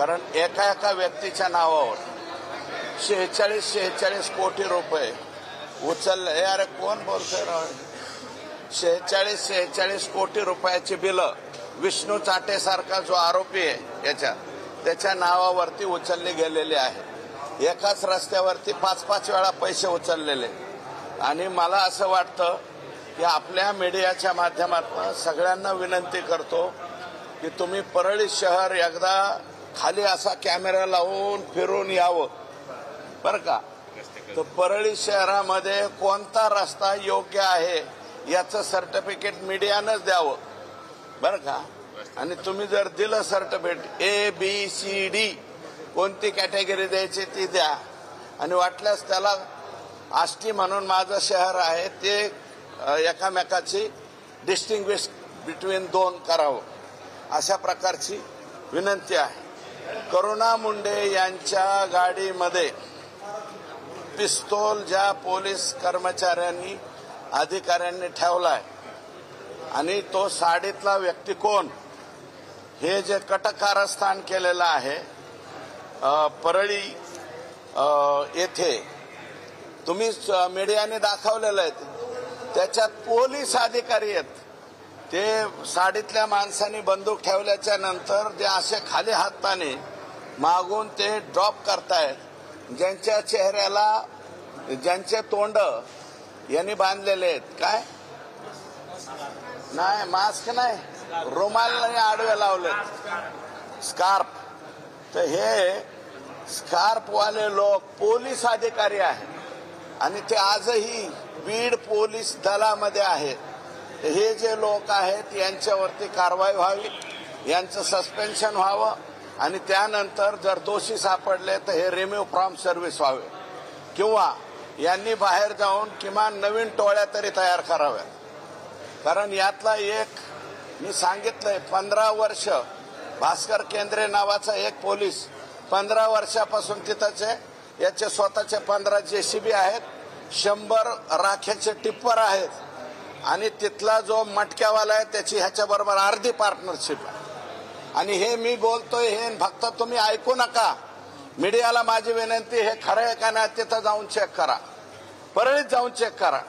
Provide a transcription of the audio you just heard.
कारण एका एका व्यक्तीच्या नावावर शेहेचाळीस शेहेचाळीस कोटी रुपये उचलले. अरे कोण बोलतोय राव? शेहेचाळीस शेहेचाळीस कोटी रुपयाची बिलं. विष्णू चाटेसारखा जो आरोपी आहे याच्या त्याच्या नावावरती उचलली गेलेली आहे. एकाच रस्त्यावरती पाच पाच वेळा पैसे उचललेले. आणि मला असं वाटतं की आपल्या मीडियाच्या माध्यमातून सगळ्यांना विनंती करतो की तुम्ही परळी शहर एकदा खाली असा कॅमेरा लावून फिरून यावं. बरं का? तर परळी शहरामध्ये कोणता रस्ता योग्य आहे याचं सर्टिफिकेट मीडियानंच द्यावं. बरं का? आणि तुम्ही जर दिलं certificate A B C D कोणती कॅटेगरी द्यायची ती द्या. आणि वाटल्यास त्याला आष्टी म्हणून माझं शहर आहे ते एकामेकाची डिस्टिंग्विश बिटवीन दोन करावं. अशा प्रकारची विनंती आहे. करुणा मुंडे यांच्या गाडीमध्ये पिस्तोल ज्या पोलीस कर्मचाऱ्यांनी अधिकाऱ्यांनी ठेवलाय. आणि तो साडीतला व्यक्ती कोण? हे जे कटकारस्थान केलेलं आहे परळी येथे. तुम्ही मीडियाने दाखवलेलं आहे. त्याच्यात पोलीस अधिकारी आहेत. ते साडीतल्या माणसांनी बंदूक ठेवल्याच्या नंतर ते असे खाली हाताने मागून ते ड्रॉप करतायत. ज्यांच्या चेहऱ्याला ज्यांचे तोंड यांनी बांधलेले आहेत. काय? नाही मास्क नाही. रुमाल आडवे लावलेत. स्कार्फ तर हे स्कार्फवाले लोक पोलीस अधिकारी आहेत. आणि ते आजही बीड पोलीस दलामध्ये आहेत. हे जे लोक आहेत यांच्यावरती कारवाई व्हावी यांचं सस्पेन्शन व्हावं आणि त्यानंतर जर दोषी सापडले तर हे रिम्यू फ्रॉम सर्व्हिस व्हावे. किंवा यांनी बाहेर जाऊन किमान नवीन टोळ्या तरी तयार कराव्यात. कारण यातला एक मी सांगितलंय पंधरा वर्ष भास्कर केंद्रे नावाचा एक पोलीस पंधरा वर्षापासून तिथंचे याचे स्वतःचे पंधरा जेसीबी आहेत शंभर राख्याचे टिप्पर आहेत. आणि तिथला जो मटक्यावाला आहे त्याची ह्याच्याबरोबर अर्धी पार्टनरशिप आहे. आणि हे मी बोलतोय हे फक्त तुम्ही ऐकू नका. मीडियाला माझी विनंती हे खरं आहे का नाही तिथं जाऊन चेक करा. परळीत जाऊन चेक करा.